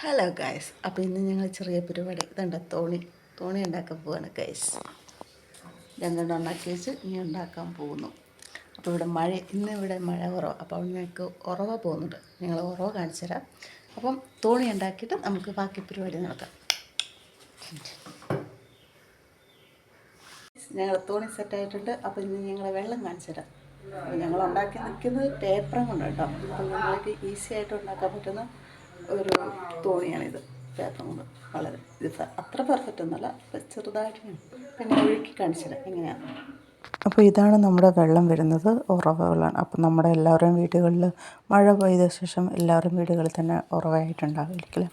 Hello guys അപ്പോൾ ഇന്ന് ഞങ്ങൾ ചെറിയ പരിപാടി. ഇതുണ്ട് തോണി. തോണി ഉണ്ടാക്കാൻ പോവാണ് ഗൈസ് രണ്ടെണ്ണം ഉണ്ടാക്കി വെച്ച് ഇനി ഉണ്ടാക്കാൻ പോകുന്നു. അപ്പോൾ ഇവിടെ മഴ ഇന്ന് ഇവിടെ മഴ കുറവ്. അപ്പോൾ ഞങ്ങൾക്ക് ഉറവ പോകുന്നുണ്ട്. ഞങ്ങൾ ഉറവ കാണിച്ചു തരാം. അപ്പം തോണി ഉണ്ടാക്കിയിട്ട് നമുക്ക് ബാക്കി പരിപാടി നടത്താം. ഞങ്ങൾ തോണി സെറ്റായിട്ടുണ്ട് അപ്പോൾ ഇന്ന് ഞങ്ങൾ വെള്ളം കാണിച്ചു തരാം. ഞങ്ങൾ ഉണ്ടാക്കി നിൽക്കുന്നത് പേപ്പറും കൊണ്ട് കേട്ടോ. അപ്പോൾ ഞങ്ങൾക്ക് ഈസി ആയിട്ട് ഉണ്ടാക്കാൻ പറ്റുന്ന ഒരു തോണിയാണിത്. പേപ്പർ കൊണ്ട് വളരെ. ഇത് അത്ര പെർഫെക്റ്റ് ഒന്നുമല്ല. ചെറുതായിട്ട് പിന്നെ ഒഴുക്കി കാണിച്ചു തരാം എങ്ങനെയാണ് അപ്പോൾ ഇതാണ് നമ്മുടെ വെള്ളം വരുന്നത് ഉറവകളാണ്. അപ്പം അപ്പോൾ നമ്മുടെ എല്ലാവരുടെയും വീടുകളിൽ മഴ പെയ്ത ശേഷം എല്ലാവരുടെയും വീടുകളിൽ തന്നെ ഉറവായിട്ടുണ്ടാവില്ല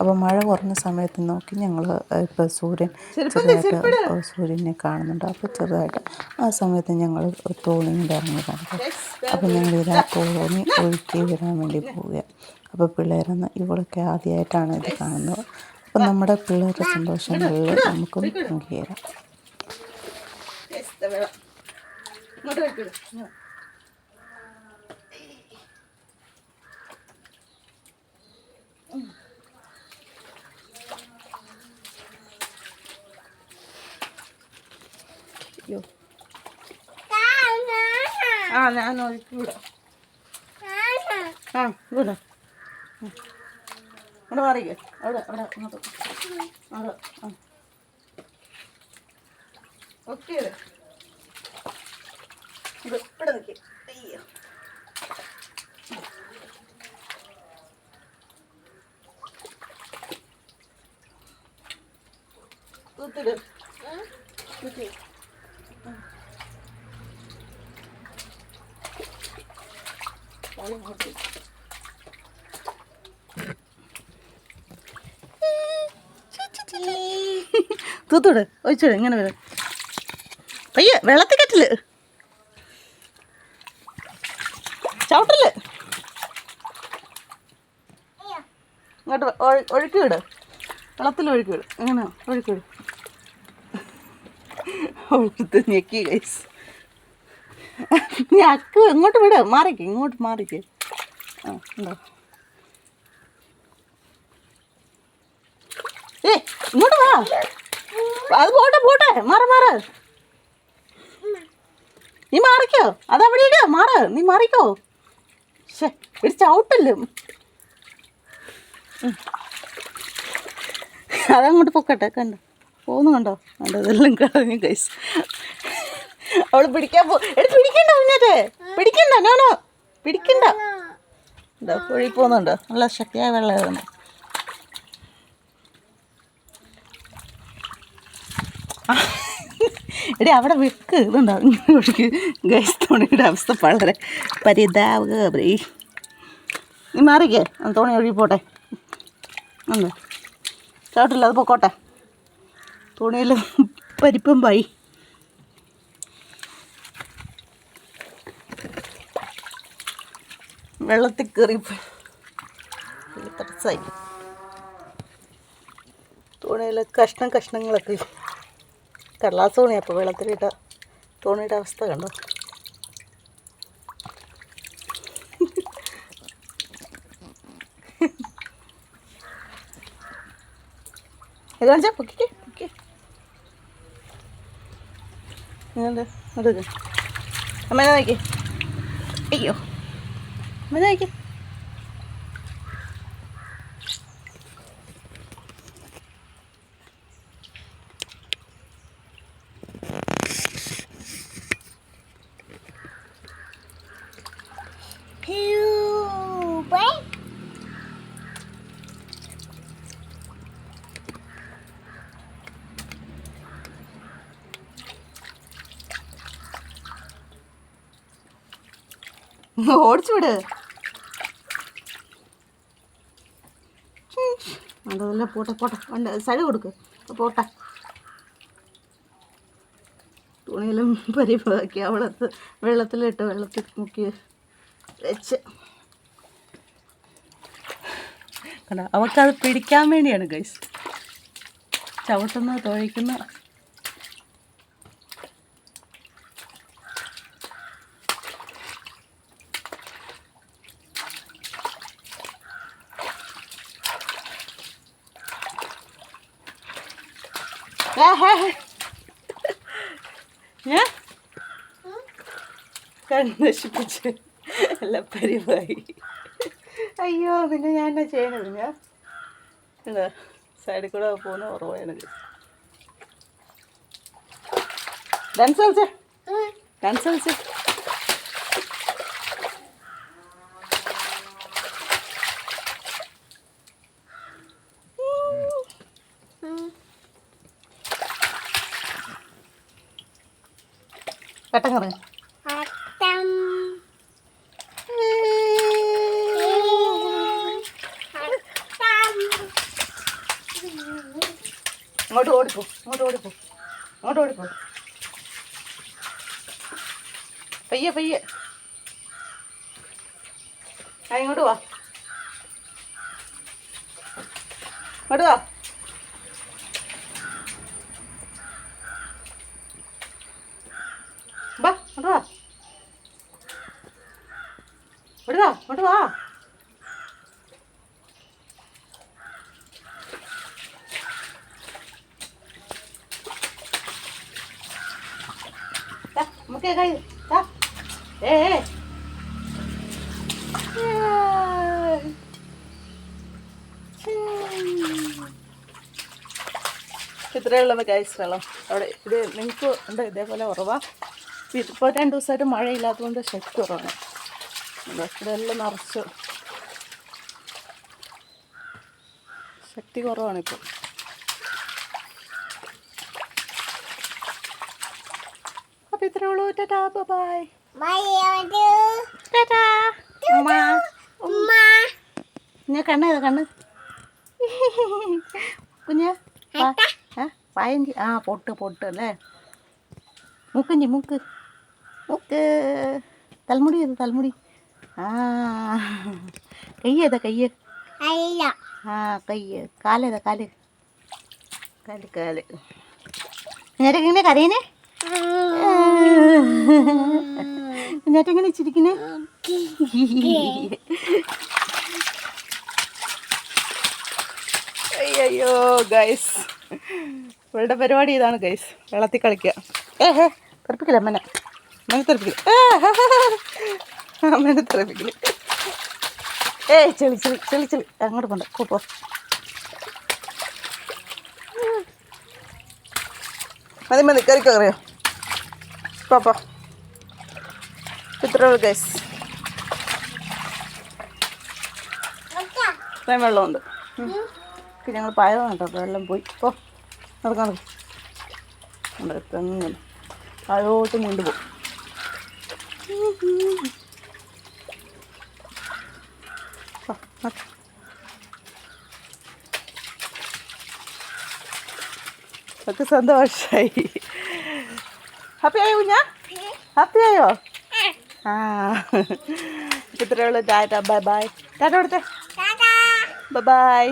അപ്പോൾ മഴ കുറഞ്ഞ സമയത്ത് നോക്കി ഞങ്ങൾ ഇപ്പോൾ സൂര്യൻ ചെറുതായിട്ട് സൂര്യനെ കാണുന്നുണ്ട്. അപ്പോൾ ചെറുതായിട്ട് ആ സമയത്ത് ഞങ്ങൾ തോണിയുടെ ഇറങ്ങിയതാണ് അപ്പോൾ ഞങ്ങൾ ഇതാ തോണി ഒഴുക്കി വരാൻ വേണ്ടി പോവുക. അപ്പോൾ പിള്ളേരൊന്ന് ഇവളൊക്കെ ആദ്യമായിട്ടാണ് ഇത് കാണുന്നത്. അപ്പോൾ നമ്മുടെ പിള്ളേരുടെ സന്തോഷങ്ങളിൽ നമുക്കും പങ്കുചേരാം ഇങ്ങോട്ട് വെക്കിട് അയ്യോ. ആ ഞാൻ ഒഴുക്കി വിടാം. ആ വിടാം. അവിടെ മാറിക്കേ. അവിടെ അവിടെ അവിടെ ആ. ഓക്കെ ഇത് ഇവിടെ നിൽക്കും അയ്യോ. തൂത്തോട്. ഒഴിച്ചോട് ഇങ്ങനെ വരും. പയ്യ വെള്ളത്തിൽ കെട്ടിൽ. ചവിട്ടൽ. ഇങ്ങോട്ട് ഒഴു- ഒഴുക്കി വിട് വെള്ളത്തിൽ ഒഴുക്കി വിട് എങ്ങനെ ഒഴുക്കി വിട് ഒഴുത്ത് ഞെക്കി കൈസ് നീ അക്ക് ഇങ്ങോട്ട് വിട്. മാറിക്ക് ഇങ്ങോട്ട് മാറിക്ക്. ആ ഉണ്ടോ? ഏ ഇങ്ങോട്ട് വാ. അത് പോട്ടെ പോട്ടെ. മാറ മാറ. നീ മാറിക്കോ. അതവിടെ ഇട മാറ്. നീ മാറിക്കോ. ഒരു ചവിട്ടല്ലേ. അതങ്ങോട്ട് പൊക്കട്ടെ കണ്ടോ? പോന്നു കണ്ടോ? കണ്ടോ ഇതെല്ലാം കളഞ്ഞു കൈസ് അവൾ പിടിക്കാൻ പോ പിടിക്കണ്ട കുഞ്ഞാറ്റേ പിടിക്കണ്ട നോനോ പിടിക്കണ്ട. ഇതാ കുഴി പോകുന്നുണ്ടോ? നല്ല ശക്തിയായ വെള്ളമായിരുന്നു. എടി അവിടെ വെക്ക്. ഇതുണ്ടാവും ഗൈസ് തോണിയുടെ അവസ്ഥ വളരെ പരിതാവുക നീ മാറിക്കേ. തോണി ഒഴുകി പോട്ടെ. എന്താ? ചവിട്ടില്ല അത് പൊക്കോട്ടെ. തുണിയിൽ പരിപ്പും പായി. വെള്ളത്തിൽ കയറി തടസ്സായി കഷ്ണം കഷ്ണങ്ങളൊക്കെ. കടലാസ് തുണി അപ്പോൾ വെള്ളത്തിലിട്ട തുണിയുടെ അവസ്ഥ കണ്ടോ? ഇത് പൊക്കിക്കേ പൊക്കി എടുക്ക അമ്മേനെ നോക്കി. അയ്യോ അമ്മേനെ നോക്കി. ഓടിച്ചു വിട്. അതല്ല പോട്ടെ പോട്ടെ. ഉണ്ട് സഴി കൊടുക്ക്. പോട്ടെ. തുണിയിലും പരിപ്പാക്കി അവളത്ത് വെള്ളത്തിലിട്ട് വെള്ളത്തിൽ മുക്കി വെച്ച്. കണ്ട? അവൾക്കത് പിടിക്കാൻ വേണ്ടിയാണ് ഗൈസ് ചവിട്ടുന്ന തുഴയ്ക്കുന്ന ഞാൻ നശിപ്പിച്ച് അല്ല പരിവായി. അയ്യോ പിന്നെ ഞാൻ എന്നാ ചെയ്യണത് ഞാൻ എന്താ സൈഡിൽ കൂടെ പോകുന്ന ഉറവാണ് ഡാൻസ് കളിച്ചേ? ഡാൻസ് കളിച്ചേ? കട്ടങ്ങറ് അങ്ങോട്ട് ഓടിപ്പോ അങ്ങോട്ട് ഓടിപ്പോ അങ്ങോട്ട് ഓടിപ്പോ. പയ്യെ പയ്യെ. ആ ഇങ്ങോട്ട് വാ. ഇങ്ങോട്ട് വാ. വാ ഇങ്ങോട്ട് വാ. ഇങ്ങോട്ട് വാ വാ. ദാ, നമുക്ക് കൈ ദാ. ഏ ഏ. ഇത്രയേ ഉള്ളത് ഗൈസ് വെള്ളം. അവിടെ ഇത് നിങ്ങൾക്ക് ഉണ്ട് ഇതേപോലെ ഉറവാ. ഇപ്പോൾ രണ്ട് ദിവസമായിട്ട് മഴയില്ലാത്തതുകൊണ്ട് ശക്തി കുറവാണ്. ഇതാ, ഇതെല്ലാം നിറച്ചു. ശക്തി കുറവാണിപ്പോൾ അപ്പോൾ ഇത്രേ ഉള്ളൂ. ടാ ബൈ ടാറ്റാ. ഉമ്മ. കുഞ്ഞ കണ്ണ് ഏതാ? കണ്ണ്. കുഞ്ഞ പായഞ്ചി ആ പൊട്ട് പൊട്ട് അല്ലേ? മൂക്കഞ്ചി മൂക്ക്. തലമുടി ഏത്? തലമുടി. ആ കയ്യേതാ കയ്യ്? ആ കയ്യ്. കാലേതാ കാൽ? കാൽ കാൽ. എങ്ങനെ കരയനെ എന്നിട്ടെങ്ങനെ എങ്ങനെ അയ്യോ ഗൈസ് ഇവളുടെ പരിപാടി ഇതാണ് ഗൈസ് വെള്ളത്തിൽ കളിക്കുക ഏഹ് തെറപ്പിക്കില്ല അമ്മനെ? അമ്മനെ തെറപ്പിക്കില്ല അമ്മനെ തെറപ്പിക്കില്ല ഏയ് ചെളി ചെളി ചെളി ചെളി. അങ്ങോട്ട് പോണ്ട കൂപ്പോ മതി മതി കയറി കയറിയോ? പാപ്പ ഇത്രേ ഉള്ളൂ ഗൈസ് ഇത്രയും വെള്ളമുണ്ട്. ഞങ്ങൾ പായതാണ് കേട്ടോ അപ്പോൾ വെള്ളം പോയി. ഓ നടക്കാൻ നമ്മുടെ തെങ്ങനെ താഴോട്ട് കൊണ്ടുപോകും ഒക്കെ സന്തോഷമായി ഹാപ്പി ആയോ കുഞ്ഞാ? ഹാപ്പി ആയോ? ആ. ഇത്രയേ ഉള്ളൂ. Tata by bye. ടാറ്റ കൊടുത്തേ. Bye bye.